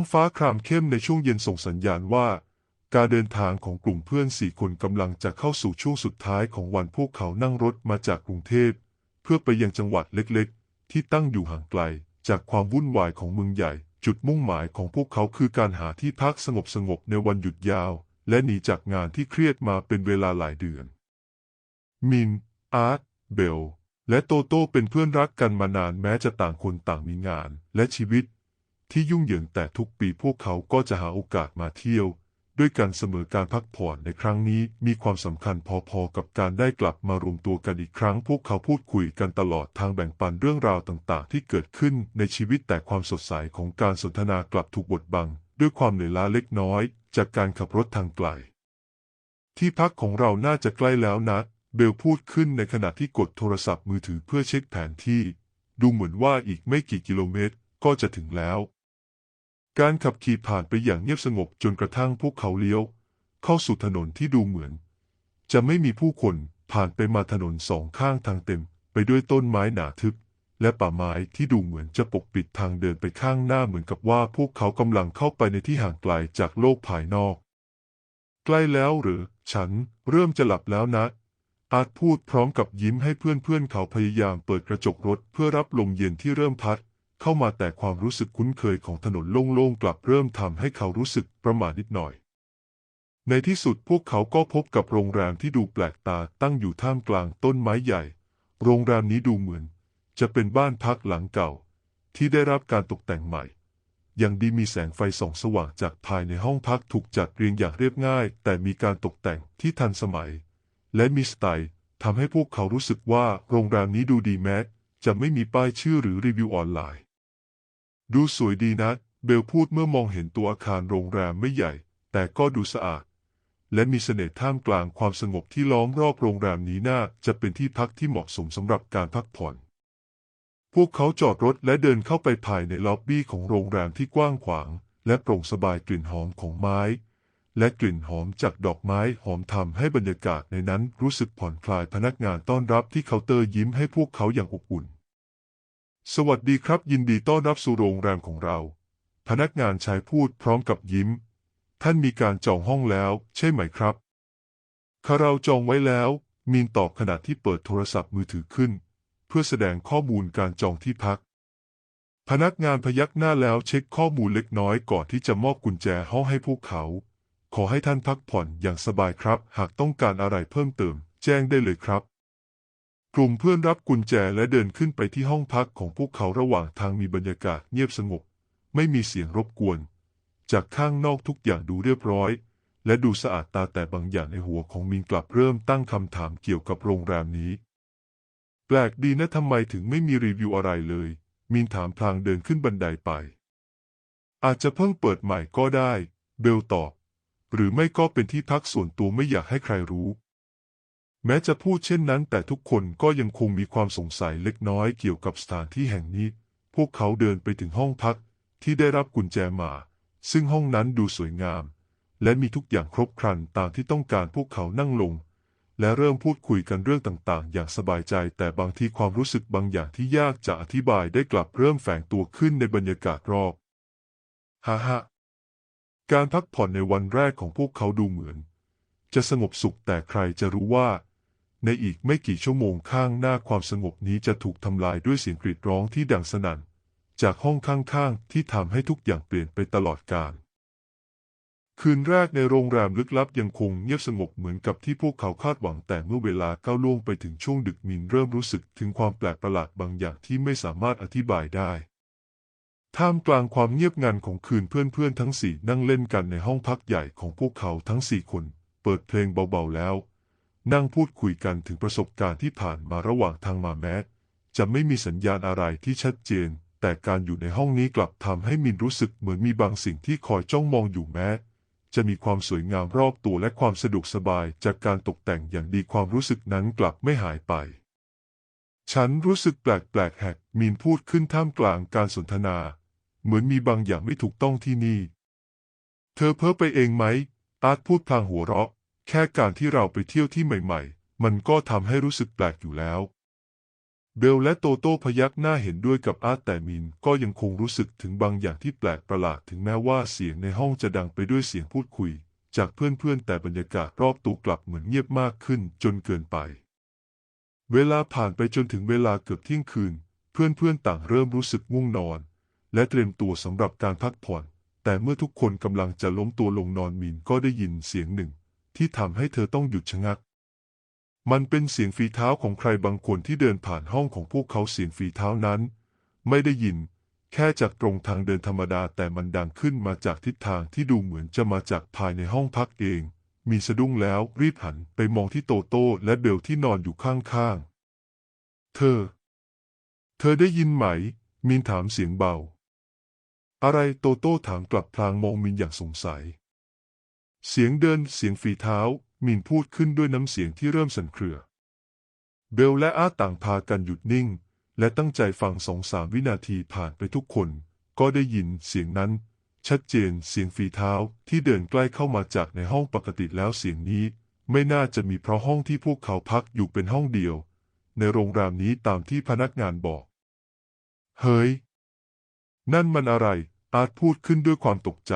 องฟ้าครามเข้มในช่วงเย็นส่งสัญญาณว่า การเดินทางของกลุ่มเพื่อนสี่คนกำลังจะเข้าสู่ช่วงสุดท้ายของวันพวกเขานั่งรถมาจากกรุงเทพ เพื่อไปยังจังหวัดเล็กๆ ที่ตั้งอยู่ห่างไกล จากความวุ่นวายของเมืองใหญ่ จุดมุ่งหมายของพวกเขาคือการหาที่พักสงบๆในวันหยุดยาว และหนีจากงานที่เครียดมาเป็นเวลาหลายเดือน มิน อาร์ต เบล และโตโต้เป็นเพื่อนรักกันมานานแม้จะต่างคนต่างมีงานและชีวิต ที่ยุ่งเหยิงแต่ทุกปีพวกเขาก็จะหาโอกาสมาเที่ยว ด้วยกันเสมอการพักผ่อนในครั้งนี้มีความสำคัญพอๆกับการได้กลับมารวมตัวกันอีกครั้ง พวกเขาพูดคุยกันตลอดทางแบ่งปันเรื่องราวต่างๆ ที่เกิดขึ้นในชีวิตแต่ความสดใสของการสนทนากลับถูกบดบัง ด้วยความเหนื่อยล้าเล็กน้อย จากการขับรถทางไกล ที่พักของเราน่าจะใกล้แล้วนะ เบลพูดขึ้นในขณะที่กดโทรศัพท์มือถือเพื่อเช็คแผนที่ ดูเหมือนว่าอีกไม่กี่กิโลเมตรก็จะถึงแล้ว การขับขี่ผ่านไปอย่างเงียบสงบจนกระทั่งพวกเขาเลี้ยว เข้าสู่ถนนที่ดูเหมือน จะไม่มีผู้คนผ่านไปมาถนนสองข้างทางเต็ม ไปด้วยต้นไม้หนาทึบ และป่าไม้ที่ดูเหมือนจะปกปิดทางเดินไปข้างหน้าเหมือนกับว่าพวกเขากำลังเข้าไปในที่ห่างไกลจากโลกภายนอก ใกล้แล้วหรือ ฉันเริ่มจะหลับแล้วนะอาจพูดพร้อมกับยิ้มให้เพื่อนๆเขาพยายามเปิดกระจกรถเพื่อรับลมเย็นที่เริ่มพัด เข้ามาแต่ความรู้สึกคุ้นเคยของถนนโล่งๆ กลับเริ่มทำให้เขารู้สึกประหม่านิดหน่อย ในที่สุดพวกเขาก็พบกับโรงแรมที่ดูแปลกตาตั้งอยู่ท่ามกลางต้นไม้ใหญ่ โรงแรมนี้ดูเหมือน จะเป็นบ้านพักหลังเก่า ที่ได้รับการตกแต่งใหม่ อย่างดีมีแสงไฟส่องสว่างจากภายในห้องพักถูกจัดเรียงอย่างเรียบง่าย แต่มีการตกแต่งที่ทันสมัย และมีสไตล์ทำให้พวกเขารู้สึกว่าโรงแรมนี้ดูดีแม้จะไม่มีป้ายชื่อหรือรีวิวออนไลน์ ดูสวยดีนะ เบลพูดเมื่อมองเห็นตัวอาคารโรงแรมไม่ใหญ่ แต่ก็ดูสะอาด และมีเสน่ห์ท่ามกลางความสงบที่ล้อมรอบโรงแรมนี้น่าจะเป็นที่พักที่เหมาะสมสำหรับการพักผ่อน พวกเขาจอดรถและเดินเข้าไปภายในล็อบบี้ของโรงแรมที่กว้างขวาง และโปร่งสบายกลิ่นหอมของไม้ และกลิ่นหอมจากดอกไม้หอมทำให้บรรยากาศในนั้นรู้สึกผ่อนคลายพนักงานต้อนรับที่เคาน์เตอร์ยิ้มให้พวกเขาอย่างอบอุ่น สวัสดีครับ ยินดีต้อนรับสู่โรงแรมของเรา พนักงานชายพูดพร้อมกับยิ้ม ท่านมีการจองห้องแล้ว ใช่ไหมครับข้าเราจองไว้แล้ว มีนตอบขณะที่เปิดโทรศัพท์มือถือขึ้น เพื่อแสดงข้อมูลการจองที่พัก พนักงานพยักหน้าแล้วเช็คข้อมูลเล็กน้อยก่อนที่จะมอบกุญแจห้องให้พวกเขา ขอให้ท่านพักผ่อนอย่างสบายครับ หากต้องการอะไรเพิ่มเติม แจ้งได้เลยครับ กลุ่มเพื่อนรับกุญแจและเดินขึ้นไปที่ห้องพักของพวกเขาระหว่างทางมีบรรยากาศเงียบสงบ ไม่มีเสียงรบกวน จากข้างนอกทุกอย่างดูเรียบร้อย และดูสะอาดตาแต่บางอย่างในหัวของมินกลับเริ่มตั้งคำถามเกี่ยวกับโรงแรมนี้ แปลกดีนะทำไมถึงไม่มีรีวิวอะไรเลย มินถามพลางเดินขึ้นบันไดไป อาจจะเพิ่งเปิดใหม่ก็ได้ เบลตอบ หรือไม่ก็เป็นที่พักส่วนตัวไม่อยากให้ใครรู้ แม้จะพูดเช่นนั้น แต่ทุกคนก็ยังคงมีความสงสัยเล็กน้อยเกี่ยวกับสถานที่แห่งนี้ พวกเขาเดินไปถึงห้องพักที่ได้รับกุญแจมา ซึ่งห้องนั้นดูสวยงาม และมีทุกอย่างครบครันตามที่ต้องการพวกเขานั่งลง และเริ่มพูดคุยกันเรื่องต่างๆ อย่างสบายใจ แต่บางทีความรู้สึกบางอย่างที่ยากจะอธิบายได้กลับเริ่มแฝงตัวขึ้นในบรรยากาศรอบฮ่าฮ่าการพักผ่อนในวันแรกของพวกเขาดูเหมือน จะสงบสุขแต่ใครจะรู้ว่า ในอีกไม่กี่ชั่วโมงข้างหน้าความสงบนี้จะถูกทำลายด้วยเสียงกรีดร้องที่ดังสนั่น จากห้องข้างๆที่ทำให้ทุกอย่างเปลี่ยนไปตลอดกาลคืนแรกในโรงแรมลึกลับยังคงเงียบสงบเหมือนกับที่พวกเขาคาดหวังแต่เมื่อเวลาก้าวล่วงไปถึงช่วงดึกมินเริ่มรู้สึกถึงความแปลกประหลาดบางอย่างที่ไม่สามารถอธิบายได้ ท่ามกลางความเงียบงันของคืนเพื่อนๆทั้งสี่นั่งเล่นกันในห้องพักใหญ่ของพวกเขาทั้งสี่คน เปิดเพลงเบาๆแล้ว นั่งพูดคุยกันถึงประสบการณ์ที่ผ่านมาระหว่างทางมาแม้จะไม่มีสัญญาณอะไรที่ชัดเจน แต่การอยู่ในห้องนี้กลับทำให้มินรู้สึกเหมือนมีบางสิ่งที่คอยจ้องมองอยู่แม้ จะมีความสวยงามรอบตัวและความสะดวกสบายจากการตกแต่งอย่างดีความรู้สึกนั้นกลับไม่หายไป ฉันรู้สึกแปลกๆแหกมีนพูดขึ้นท่ามกลางการสนทนา เหมือนมีบางอย่างไม่ถูกต้องที่นี่ เธอเพ้อไปเองไหมอาร์ตพูดพลางหัวเราะ แค่การที่เราไปเที่ยวที่ใหม่ๆ มันก็ทำให้รู้สึกแปลกอยู่แล้ว เบลและโตโต้พยักหน้าเห็นด้วยกับอาร์ตแต่มินก็ยังคงรู้สึกถึงบางอย่างที่แปลกประหลาดถึงแม้ว่าเสียงในห้องจะดังไปด้วยเสียงพูดคุย จากเพื่อนๆ แต่บรรยากาศรอบตัวกลับเหมือนเงียบมากขึ้นจนเกินไป เวลาผ่านไปจนถึงเวลาเกือบเที่ยงคืน เพื่อนๆต่างเริ่มรู้สึกง่วงนอน และเตรียมตัวสำหรับการพักผ่อน แต่เมื่อทุกคนกำลังจะล้มตัวลงนอนมินก็ได้ยินเสียงหนึ่ง ที่ทำให้เธอต้องหยุดชะงัก มันเป็นเสียงฝีเท้าของใครบางคนที่เดินผ่านห้องของพวกเขาเสียงฝีเท้านั้น ไม่ได้ยิน แค่จากตรงทางเดินธรรมดาแต่มันดังขึ้นมาจากทิศทางที่ดูเหมือนจะมาจากภายในห้องพักเอง มีสะดุ้งแล้วรีบหันไปมองที่โตโต้และเบลที่นอนอยู่ข้างๆ เธอ เธอได้ยินไหม มินถามเสียงเบา อะไรโตโต้ถามกลับพลางมองมินอย่างสงสัย เสียงเดินเสียงฝีเท้ามินพูดขึ้นด้วยน้ำเสียงที่เริ่มสั่นเครือ เบลและอาร์ตต่างพากันหยุดนิ่ง และตั้งใจฟังสองสามวินาทีผ่านไปทุกคน ก็ได้ยินเสียงนั้น ชัดเจนเสียงฝีเท้าที่เดินใกล้เข้ามาจากในห้องปกติแล้วเสียงนี้ ไม่น่าจะมีเพราะห้องที่พวกเขาพักอยู่เป็นห้องเดียว ในโรงแรมนี้ตามที่พนักงานบอก เฮ้ย นั่นมันอะไร อาร์ตพูดขึ้นด้วยความตกใจ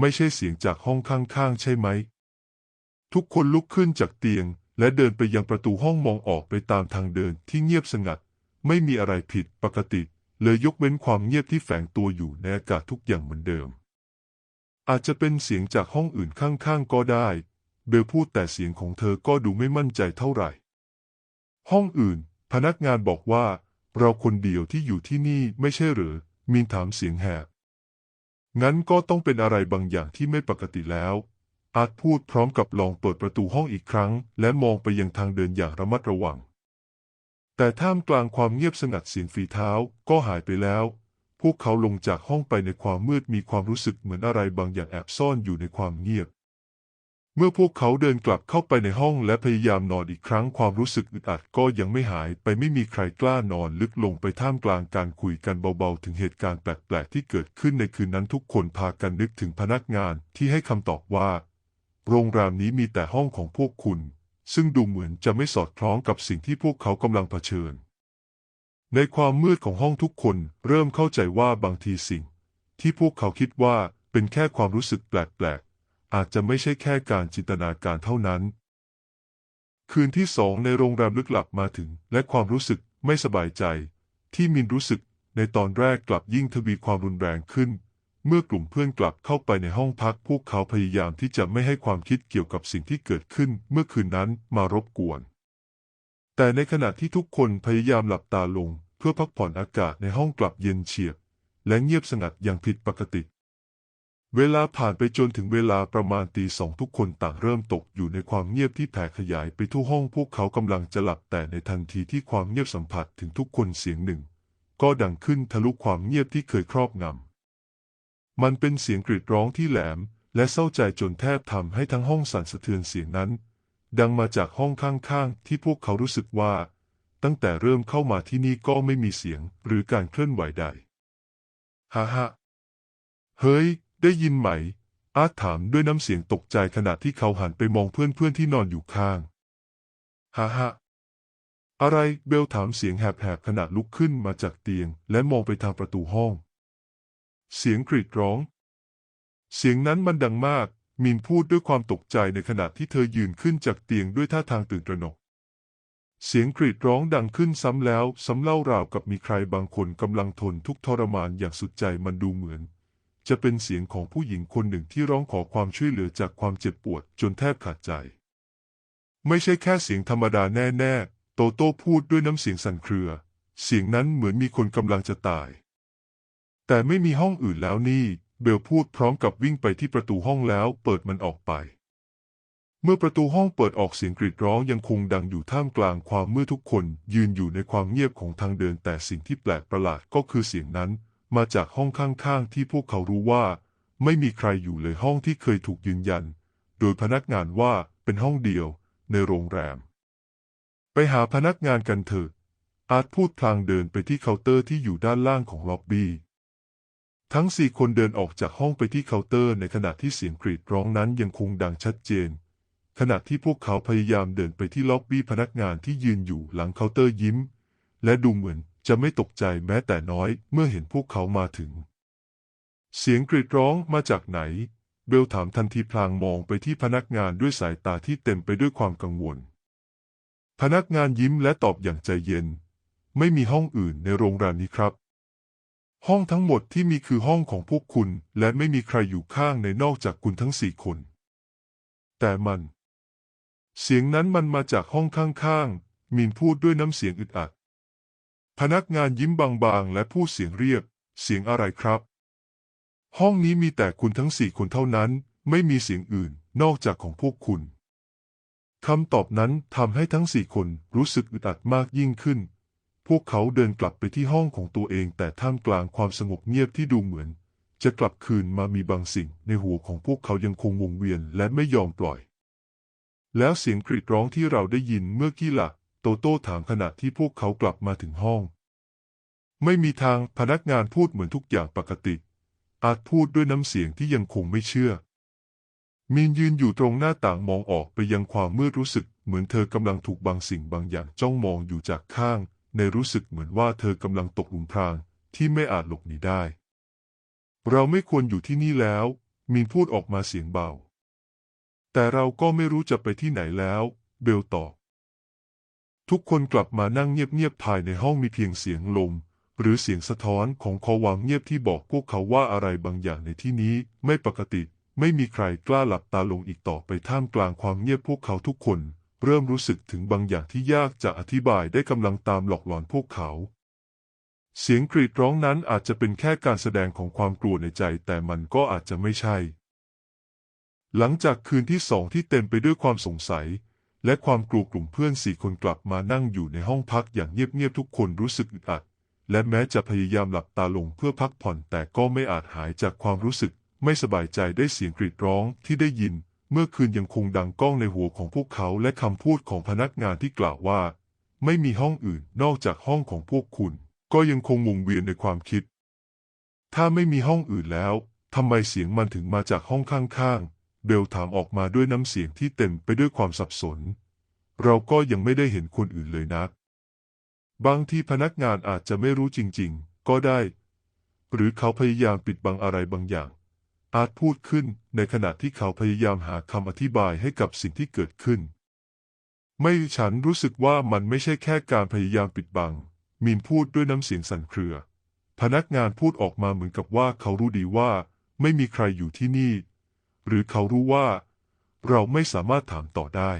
ไม่ใช่เสียงจากห้องข้างๆ ใช่ไหม ทุกคนลุกขึ้นจากเตียง และเดินไปยังประตูห้องมองออกไปตามทางเดินที่เงียบสงัด ไม่มีอะไรผิดปกติ เลยยกเว้นความเงียบที่แฝงตัวอยู่ในอากาศทุกอย่างเหมือนเดิม อาจจะเป็นเสียงจากห้องอื่นข้างๆ ก็ได้ เบลพูดแต่เสียงของเธอก็ดูไม่มั่นใจเท่าไหร่ ห้องอื่น พนักงานบอกว่า เราคนเดียวที่อยู่ที่นี่ไม่ใช่หรือมีนถามเสียงแหบ งั้นก็ต้องเป็นอะไรบางอย่างที่ไม่ปกติแล้ว อาร์ตพูดพร้อมกับลองเปิดประตูห้องอีกครั้ง และมองไปยังทางเดินอย่างระมัดระวัง แต่ท่ามกลางความเงียบสงัดเสียงฝีเท้าก็หายไปแล้ว พวกเขาลงจากห้องไปในความมืดมีความรู้สึกเหมือนอะไรบางอย่างแอบซ่อนอยู่ในความเงียบ เมื่อพวกเขาเดินกลับเข้าไปในห้องและพยายามนอนอีกครั้งความรู้สึกอึดอัดก็ยังไม่หายไปไม่มีใครกล้านอนลึกลงไปท่ามกลางการคุยกันเบาๆ ถึงเหตุการณ์แปลกๆ ที่เกิดขึ้นในคืนนั้นทุกคนพากันนึกถึงพนักงานที่ให้คำตอบว่า โรงแรมนี้มีแต่ห้องของพวกคุณ ซึ่งดูเหมือนจะไม่สอดคล้องกับสิ่งที่พวกเขากำลังเผชิญ ในความมืดของห้องทุกคนเริ่มเข้าใจว่าบางทีสิ่ง ที่พวกเขาคิดว่าเป็นแค่ความรู้สึกแปลกๆ อาจจะไม่ใช่แค่การจินตนาการเท่านั้น คืนที่สองในโรงแรมลึกลับมาถึง และความรู้สึกไม่สบายใจ ที่มินรู้สึกในตอนแรกกลับยิ่งทวีความรุนแรงขึ้น เมื่อกลุ่มเพื่อนกลับเข้าไปในห้องพักพวกเขาพยายามที่จะไม่ให้ความคิดเกี่ยวกับสิ่งที่เกิดขึ้นเมื่อคืนนั้นมารบกวน แต่ในขณะที่ทุกคนพยายามหลับตาลง เพื่อพักผ่อนอากาศในห้องกลับเย็นเฉียบและเงียบสงัดอย่างผิดปกติ เวลาผ่านไปจนถึงเวลาประมาณตีสองทุกคนต่างเริ่มตกอยู่ในความเงียบที่แผ่ขยายไปทั่วห้องพวกเขากำลังจะหลับแต่ในทันทีที่ความเงียบสัมผัสถึงทุกคนเสียงหนึ่ง ก็ดังขึ้นทะลุความเงียบที่เคยครอบงำมันเป็นเสียงกรีดร้องที่แหลม และเศร้าใจจนแทบทำให้ทั้งห้องสั่นสะเทือนเสียงนั้น ดังมาจากห้องข้างๆที่พวกเขารู้สึกว่า ตั้งแต่เริ่มเข้ามาที่นี่ก็ไม่มีเสียงหรือการเคลื่อนไหวใดฮ่าฮ่าเฮ้ย ได้ยินไหม อาร์ตถามด้วยน้ำเสียงตกใจขณะที่เขาหันไปมองเพื่อนๆที่นอนอยู่ข้างฮ่าฮ่าอะไรเบลถามเสียงแหบๆขณะลุกขึ้นมาจากเตียง และมองไปทางประตูห้อง เสียงกรีดร้อง เสียงนั้นมันดังมาก มินพูดด้วยความตกใจในขณะที่เธอยืนขึ้นจากเตียงด้วยท่าทางตื่นตระหนก เสียงกรีดร้องดังขึ้นซ้ำแล้วซ้ำเล่าราวกับมีใครบางคนกำลังทนทุกทรมานอย่างสุดใจมันดูเหมือน จะเป็นเสียงของผู้หญิงคนหนึ่งที่ร้องขอความช่วยเหลือจากความเจ็บปวดจนแทบขาดใจ ไม่ใช่แค่เสียงธรรมดาแน่ๆ โตโต้พูดด้วยน้ำเสียงสั่นเครือ เสียงนั้นเหมือนมีคนกำลังจะตาย แต่ไม่มีห้องอื่นแล้วนี่ เบลพูดพร้อมกับวิ่งไปที่ประตูห้องแล้วเปิดมันออกไป เมื่อประตูห้องเปิดออกเสียงกรีดร้องยังคงดังอยู่ท่ามกลางความมืดทุกคน ยืนอยู่ในความเงียบของทางเดินแต่สิ่งที่แปลกประหลาดก็คือเสียงนั้น มาจากห้องข้างๆ ที่พวกเขารู้ว่า ไม่มีใครอยู่เลยห้องที่เคยถูกยืนยัน โดยพนักงานว่าเป็นห้องเดียวในโรงแรม ไปหาพนักงานกันเถิดอาร์ตพูดพลางเดินไปที่เคาน์เตอร์ที่อยู่ด้านล่างของล็อบบี้ทั้งสี่คนเดินออกจากห้องไปที่เคาน์เตอร์ในขณะที่เสียงกรีดร้องนั้นยังคงดังชัดเจน ขณะที่พวกเขาพยายามเดินไปที่ล็อบบี้พนักงานที่ยืนอยู่หลังเคาน์เตอร์ยิ้ม และดูเหมือน จะไม่ตกใจแม้แต่น้อยเมื่อเห็นพวกเขามาถึง เสียงกรีดร้องมาจากไหน เบลถามทันทีพลางมองไปที่พนักงานด้วยสายตาที่เต็มไปด้วยความกังวล พนักงานยิ้มและตอบอย่างใจเย็น ไม่มีห้องอื่นในโรงแรมนี้ครับ ห้องทั้งหมดที่มีคือห้องของพวกคุณและไม่มีใครอยู่ข้างในนอกจากคุณทั้งสี่คน แต่มัน เสียงนั้นมันมาจากห้องข้างๆมีนพูดด้วยน้ำเสียงอึดอัด พนักงานยิ้มบางๆ และพูดเสียงเรียบ เสียงอะไรครับ ห้องนี้มีแต่คุณทั้งสี่คนเท่านั้น ไม่มีเสียงอื่นนอกจากของพวกคุณคำตอบนั้นทำให้ทั้งสี่คนรู้สึกอึดอัดมากยิ่งขึ้น พวกเขาเดินกลับไปที่ห้องของตัวเองแต่ท่ามกลางความสงบเงียบที่ดูเหมือน จะกลับคืนมามีบางสิ่งในหัวของพวกเขายังคงวงเวียนและไม่ยอมปล่อย แล้วเสียงกรีดร้องที่เราได้ยินเมื่อกี้ล่ะ โต้ถามขณะที่พวกเขากลับมาถึงห้อง ไม่มีทางพนักงานพูดเหมือนทุกอย่างปกติ อาจพูดด้วยน้ำเสียงที่ยังคงไม่เชื่อ มีนยืนอยู่ตรงหน้าต่างมองออกไปยังความมืดรู้สึก เหมือนเธอกำลังถูกบางสิ่งบางอย่างจ้องมองอยู่จากข้าง ในรู้สึกเหมือนว่าเธอกำลังตกหลุมพรางที่ไม่อาจหลบหนีได้ เราไม่ควรอยู่ที่นี่แล้ว มีนพูดออกมาเสียงเบา แต่เราก็ไม่รู้จะไปที่ไหนแล้ว เบลตอบ ทุกคนกลับมานั่งเงียบๆภายในห้องมีเพียงเสียงลม หรือเสียงสะท้อนของคอวางเงียบที่บอกพวกเขาว่าอะไรบางอย่างในที่นี้ไม่ปกติ ไม่มีใครกล้าหลับตาลงอีกต่อไปท่ามกลางความเงียบพวกเขาทุกคน เริ่มรู้สึกถึงบางอย่างที่ยากจะอธิบายได้กำลังตามหลอกหลอนพวกเขา เสียงกรีดร้องนั้นอาจจะเป็นแค่การแสดงของความกลัวในใจ แต่มันก็อาจจะไม่ใช่ หลังจากคืนที่สองที่เต็มไปด้วยความสงสัย และความกลัวกลุ่มเพื่อนสี่คนกลับมานั่งอยู่ในห้องพักอย่างเงียบๆทุกคนรู้สึกอึดอัด และแม้จะพยายามหลับตาลงเพื่อพักผ่อนแต่ก็ไม่อาจหายจากความรู้สึกไม่สบายใจได้เสียงกรีดร้องที่ได้ยิน เมื่อคืนยังคงดังก้องในหัวของพวกเขาและคำพูดของพนักงานที่กล่าวว่า ไม่มีห้องอื่นนอกจากห้องของพวกคุณ ก็ยังคงวงเวียนในความคิด ถ้าไม่มีห้องอื่นแล้วทำไมเสียงมันถึงมาจากห้องข้างๆ เบลถามออกมาด้วยน้ำเสียงที่เต็มไปด้วยความสับสน เราก็ยังไม่ได้เห็นคนอื่นเลยนัก บางทีพนักงานอาจจะไม่รู้จริง ๆ ก็ได้ หรือเขาพยายามปิดบังอะไรบางอย่าง อาจพูดขึ้นในขณะที่เขาพยายามหาคำอธิบายให้กับสิ่งที่เกิดขึ้น ไม่ฉันรู้สึกว่ามันไม่ใช่แค่การพยายามปิดบัง มีนพูดด้วยน้ำเสียงสั่นเครือ พนักงานพูดออกมาเหมือนกับว่าเขารู้ดีว่า ไม่มีใครอยู่ที่นี่ หรือเขารู้ว่า เราไม่สามารถถามต่อได้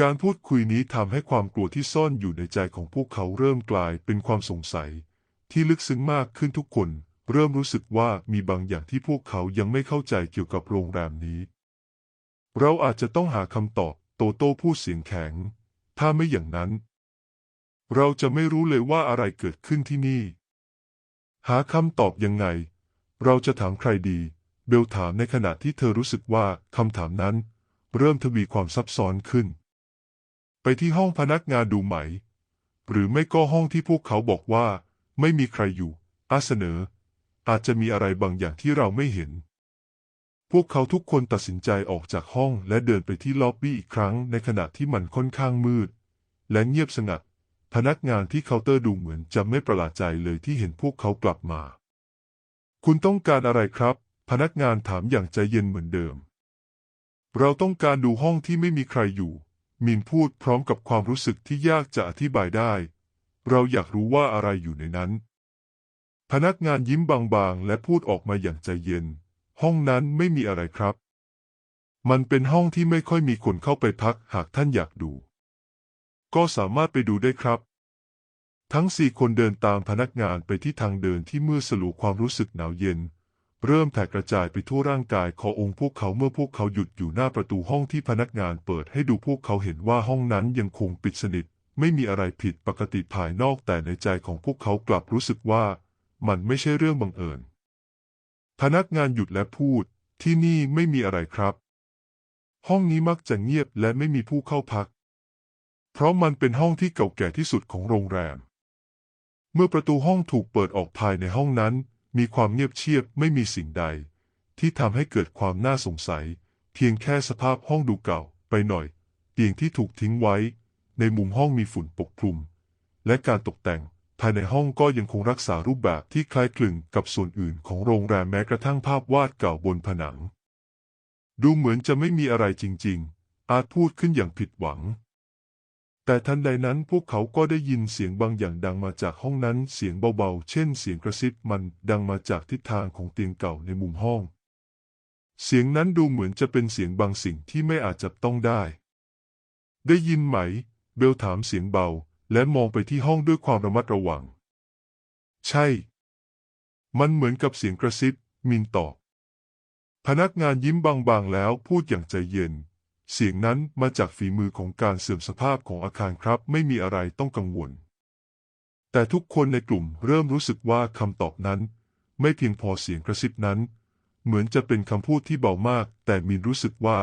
การพูดคุยนี้ทำให้ความกลัวที่ซ่อนอยู่ในใจของพวกเขาเริ่มกลายเป็นความสงสัย ที่ลึกซึ้งมากขึ้นทุกคน เริ่มรู้สึกว่ามีบางอย่างที่พวกเขายังไม่เข้าใจเกี่ยวกับโรงแรมนี้ เราอาจจะต้องหาคำตอบโตโต้พูดเสียงแข็ง ถ้าไม่อย่างนั้น เราจะไม่รู้เลยว่าอะไรเกิดขึ้นที่นี่ หาคำตอบยังไง เราจะถามใครดี เบลถามในขณะที่เธอรู้สึกว่าคำถามนั้น เริ่มทวีความซับซ้อนขึ้น ไปที่ห้องพนักงานดูไหม หรือไม่ก็ห้องที่พวกเขาบอกว่า ไม่มีใครอยู่อาเสนอ อาจจะมีอะไรบางอย่างที่เราไม่เห็น พวกเขาทุกคนตัดสินใจออกจากห้องและเดินไปที่ล็อบบี้อีกครั้ง ในขณะที่มันค่อนข้างมืด และเงียบสงัด พนักงานที่เคาน์เตอร์ดูเหมือนจะไม่ประหลาดใจเลยที่เห็นพวกเขากลับมา คุณต้องการอะไรครับ พนักงานถามอย่างใจเย็นเหมือนเดิม เราต้องการดูห้องที่ไม่มีใครอยู่ มินพูดพร้อมกับความรู้สึกที่ยากจะอธิบายได้ เราอยากรู้ว่าอะไรอยู่ในนั้น พนักงานยิ้มบางๆ และพูดออกมาอย่างใจเย็น ห้องนั้นไม่มีอะไรครับ มันเป็นห้องที่ไม่ค่อยมีคนเข้าไปพัก หากท่านอยากดู ก็สามารถไปดูได้ครับ ทั้งสี่คนเดินตามพนักงานไปที่ทางเดินที่มืดสลัวความรู้สึกหนาวเย็น เริ่มแผ่กระจายไปทั่วร่างกายขององค์พวกเขาเมื่อพวกเขาหยุดอยู่หน้าประตูห้องที่พนักงานเปิดให้ดูพวกเขาเห็นว่าห้องนั้นยังคงปิดสนิท ไม่มีอะไรผิดปกติภายนอกแต่ในใจของพวกเขากลับรู้สึกว่า มันไม่ใช่เรื่องบังเอิญ พนักงานหยุดและพูด ที่นี่ไม่มีอะไรครับ ห้องนี้มักจะเงียบและไม่มีผู้เข้าพัก เพราะมันเป็นห้องที่เก่าแก่ที่สุดของโรงแรม เมื่อประตูห้องถูกเปิดออกภายในห้องนั้น มีความเงียบเชียบไม่มีสิ่งใด ที่ทำให้เกิดความน่าสงสัย เพียงแค่สภาพห้องดูเก่าไปหน่อย เตียงที่ถูกทิ้งไว้ ในมุมห้องมีฝุ่นปกคลุม และการตกแต่งภายในห้องก็ยังคงรักษารูปแบบที่คล้ายคลึงกับส่วนอื่นของโรงแรมแม้กระทั่งภาพวาดเก่าบนผนัง ดูเหมือนจะไม่มีอะไรจริง ๆ อาจพูดขึ้นอย่างผิดหวัง แต่ทันใดนั้นพวกเขาก็ได้ยินเสียงบางอย่างดังมาจากห้องนั้นเสียงเบาๆ เช่นเสียงกระซิบมันดังมาจากทิศทางของเตียงเก่าในมุมห้อง เสียงนั้นดูเหมือนจะเป็นเสียงบางสิ่งที่ไม่อาจจับต้องได้ ได้ยินไหม เบลถามเสียงเบา และมองไปที่ห้องด้วยความระมัดระวัง ใช่ มันเหมือนกับเสียงกระซิบ มินตอบ พนักงานยิ้มบางๆแล้วพูดอย่างใจเย็น เสียงนั้นมาจากฝีมือของการเสื่อมสภาพของอาคารครับ ไม่มีอะไรต้องกังวล แต่ทุกคนในกลุ่มเริ่มรู้สึกว่าคำตอบนั้น ไม่เพียงพอเสียงกระซิบนั้น เหมือนจะเป็นคำพูดที่เบามาก แต่มินรู้สึกว่า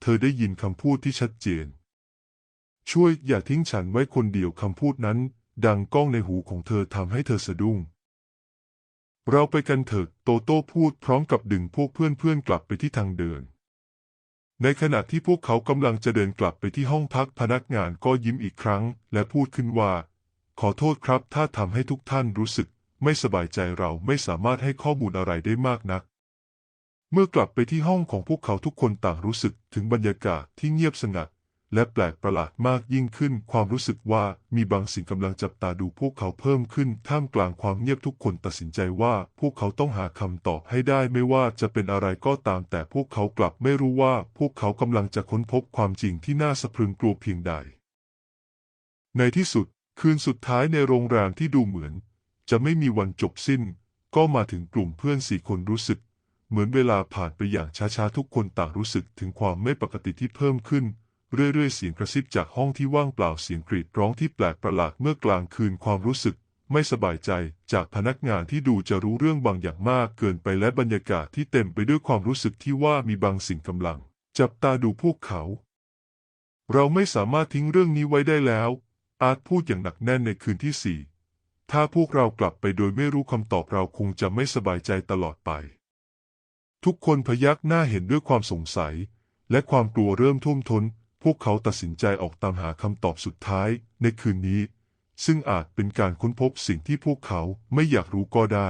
เธอได้ยินคำพูดที่ชัดเจน ช่วยอย่าทิ้งฉันไว้คนเดียวคำพูดนั้น ดังก้องในหูของเธอทำให้เธอสะดุ้งเราไปกันเถอะโตโต้พูดพร้อมกับดึงพวกเพื่อนๆกลับไปที่ทางเดิน ในขณะที่พวกเขากำลังจะเดินกลับไปที่ห้องพักพนักงานก็ยิ้มอีกครั้ง และพูดขึ้นว่า ขอโทษครับ ถ้าทำให้ทุกท่านรู้สึก ไม่สบายใจเราไม่สามารถให้ข้อมูลอะไรได้มากนัก เมื่อกลับไปที่ห้องของพวกเขาทุกคนต่างรู้สึกถึงบรรยากาศที่เงียบสงัด และแปลกประหลาดมากยิ่งขึ้น ความรู้สึกว่ามีบางสิ่งกำลังจับตาดูพวกเขาเพิ่มขึ้น ท่ามกลางความเงียบทุกคนตัดสินใจว่าพวกเขาต้องหาคำตอบให้ได้ไม่ว่าจะเป็นอะไรก็ตาม แต่พวกเขากลับไม่รู้ว่าพวกเขากำลังจะค้นพบความจริงที่น่าสะพรึงกลัวเพียงใด ในที่สุด คืนสุดท้ายในโรงแรมที่ดูเหมือน จะไม่มีวันจบสิ้น ก็มาถึงกลุ่มเพื่อนสี่คนรู้สึก เหมือนเวลาผ่านไปอย่างช้าๆทุกคนต่างรู้สึกถึงความไม่ปกติที่เพิ่มขึ้น เรื่อยๆ เสียงกระซิบจากห้องที่ว่างเปล่าเสียงกรีดร้องที่แปลกประหลาดเมื่อกลางคืนความรู้สึกไม่สบายใจจากพนักงานที่ดูจะรู้เรื่องบางอย่างมากเกินไปและบรรยากาศที่เต็มไปด้วยความรู้สึกที่ว่ามีบางสิ่งกำลัง จับตาดูพวกเขา เราไม่สามารถทิ้งเรื่องนี้ไว้ได้แล้ว อาร์ตพูดอย่างหนักแน่นในคืนที่สี่ถ้าพวกเรากลับไปโดยไม่รู้คำตอบเราคงจะไม่สบายใจตลอดไป ทุกคนพยักหน้าเห็นด้วยความสงสัย และความกลัวเริ่มท่วมท้น พวกเขาตัดสินใจออกตามหาคำตอบสุดท้ายในคืนนี้ ซึ่งอาจเป็นการค้นพบสิ่งที่พวกเขาไม่อยากรู้ก็ได้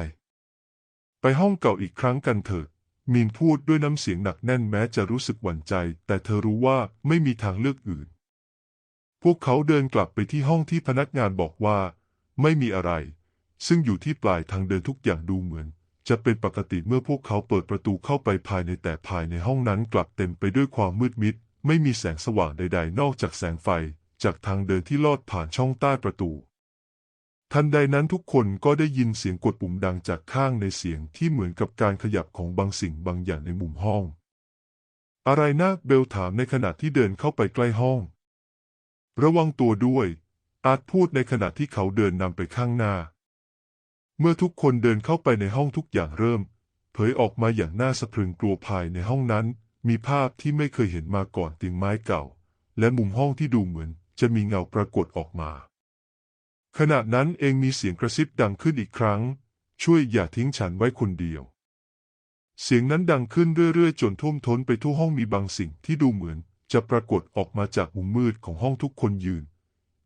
ไปห้องเก่าอีกครั้งกันเถิดมีนพูดด้วยน้ำเสียงหนักแน่นแม้จะรู้สึกหวั่นใจ แต่เธอรู้ว่าไม่มีทางเลือกอื่น พวกเขาเดินกลับไปที่ห้องที่พนักงานบอกว่า ไม่มีอะไร ซึ่งอยู่ที่ปลายทางเดินทุกอย่างดูเหมือนจะเป็นปกติเมื่อพวกเขาเปิดประตูเข้าไปภายในแต่ภายในห้องนั้นกลับเต็มไปด้วยความมืดมิด ไม่มีแสงสว่างใด ๆ นอกจากแสงไฟจากทางเดินที่ลอดผ่านช่องใต้ประตู ทันใดนั้นทุกคนก็ได้ยินเสียงกดปุ่มดังจากข้างในเสียงที่เหมือนกับการขยับของบางสิ่งบางอย่างในมุมห้อง อะไรนะเบลถามในขณะที่เดินเข้าไปใกล้ห้อง ระวังตัวด้วย อาร์ตพูดในขณะที่เขาเดินนำไปข้างหน้า เมื่อทุกคนเดินเข้าไปในห้องทุกอย่างเริ่ม เผยออกมาอย่างน่าสะพรึงกลัวภายในห้องนั้น มีภาพที่ไม่เคยเห็นมาก่อนเตียงไม้เก่า และมุมห้องที่ดูเหมือนจะมีเงาปรากฏออกมา ขณะนั้นเองมีเสียงกระซิบดังขึ้นอีกครั้ง ช่วยอย่าทิ้งฉันไว้คนเดียว เสียงนั้นดังขึ้นเรื่อยๆ จนท่วมท้นไปทั่วห้องมีบางสิ่งที่ดูเหมือนจะปรากฏออกมาจากมุมมืดของห้องทุกคนยืน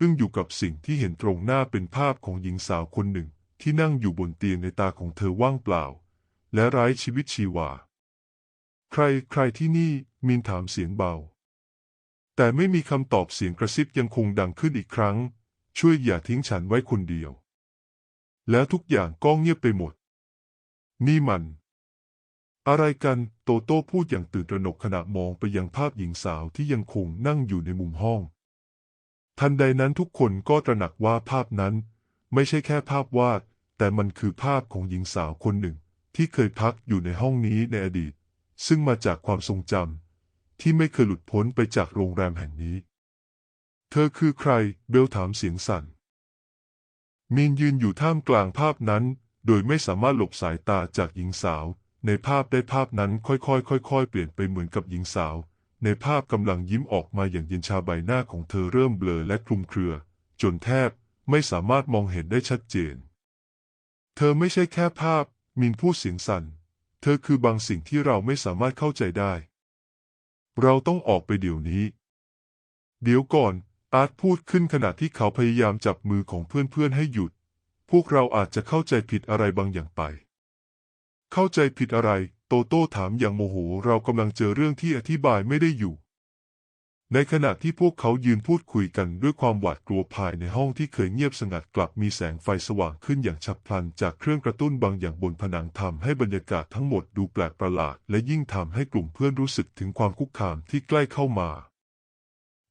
อึ้งอยู่กับสิ่งที่เห็นตรงหน้าเป็นภาพของหญิงสาวคนหนึ่งที่นั่งอยู่บนเตียงในตาของเธอว่างเปล่า และไร้ชีวิตชีวา ใครใครที่นี่มินถามเสียงเบา แต่ไม่มีคำตอบเสียงกระซิบยังคงดังขึ้นอีกครั้ง ช่วยอย่าทิ้งฉันไว้คนเดียว แล้วทุกอย่างก็เงียบไปหมด นี่มัน อะไรกันโตโต้พูดอย่างตื่นตระหนกขณะมองไปยังภาพหญิงสาวที่ยังคงนั่งอยู่ในมุมห้อง ทันใดนั้นทุกคนก็ตระหนักว่าภาพนั้น ไม่ใช่แค่ภาพวาด แต่มันคือภาพของหญิงสาวคนหนึ่ง ที่เคยพักอยู่ในห้องนี้ในอดีต ซึ่งมาจากความทรงจำที่ไม่เคยหลุดพ้นไปจากโรงแรมแห่งนี้ เธอคือใครเบลถามเสียงสั่น มีนยืนอยู่ท่ามกลางภาพนั้น โดยไม่สามารถหลบสายตาจากหญิงสาว ในภาพได้ภาพนั้นค่อยๆค่อยๆเปลี่ยนไปเหมือนกับหญิงสาว ในภาพกำลังยิ้มออกมาอย่างเย็นชาใบหน้าของเธอเริ่มเบลอและคลุมเครือ จนแทบไม่สามารถมองเห็นได้ชัดเจน เธอไม่ใช่แค่ภาพมินพูดเสียงสั่น ธอคือบางสิ่งที่เราไม่สามารถเข้าใจได้ เราต้องออกไปเดี๋ยวนี้ เดี๋ยวก่อน อาร์ตพูดขึ้นขณะที่เขาพยายามจับมือของเพื่อนๆให้หยุด พวกเราอาจจะเข้าใจผิดอะไรบางอย่างไป เข้าใจผิดอะไร โตโต้ถามอย่างโมโห เรากำลังเจอเรื่องที่อธิบายไม่ได้อยู่ ในขณะที่พวกเขายืนพูดคุยกันด้วยความหวาดกลัวภายในห้องที่เคยเงียบสงัดกลับมีแสงไฟสว่างขึ้นอย่างฉับพลันจากเครื่องกระตุ้นบางอย่างบนผนังทำให้บรรยากาศทั้งหมดดูแปลกประหลาด และยิ่งทำให้กลุ่มเพื่อนรู้สึกถึงความคุกคามที่ใกล้เข้ามา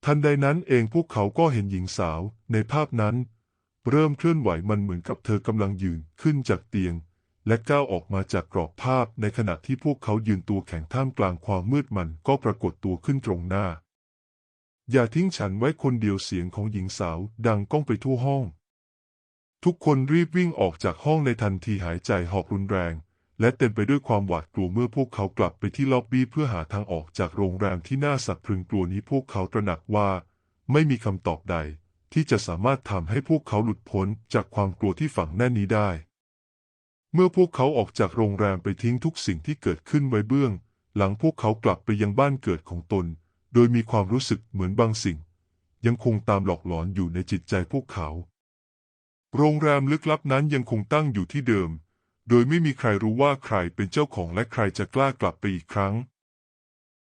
ทันใดนั้นเองพวกเขาก็เห็นหญิงสาว ในภาพนั้น เริ่มเคลื่อนไหวมันเหมือนกับเธอกำลังยืนขึ้นจากเตียง และก้าวออกมาจากกรอบภาพ ในขณะที่พวกเขายืนตัวแข็งท่ามกลางความมืดมันก็ปรากฏตัวขึ้นตรงหน้า อย่าทิ้งฉันไว้คนเดียวเสียงของหญิงสาวดังก้องไปทั่วห้อง ทุกคนรีบวิ่งออกจากห้องในทันทีหายใจหอบรุนแรง และเต็มไปด้วยความหวาดกลัวเมื่อพวกเขากลับไปที่ล็อบบี้เพื่อหาทางออกจากโรงแรมที่น่าสับพรึงกลัวนี้พวกเขาตระหนักว่า ไม่มีคำตอบใด ที่จะสามารถทำให้พวกเขาหลุดพ้นจากความกลัวที่ฝังแน่นนี้ได้ เมื่อพวกเขาออกจากโรงแรมไปทิ้งทุกสิ่งที่เกิดขึ้นไว้เบื้อง หลังพวกเขากลับไปยังบ้านเกิดของตน โดยมีความรู้สึกเหมือนบางสิ่ง ยังคงตามหลอกหลอนอยู่ในจิตใจพวกเขา โรงแรมลึกลับนั้นยังคงตั้งอยู่ที่เดิม โดยไม่มีใครรู้ว่าใครเป็นเจ้าของและใครจะกล้ากลับไปอีกครั้ง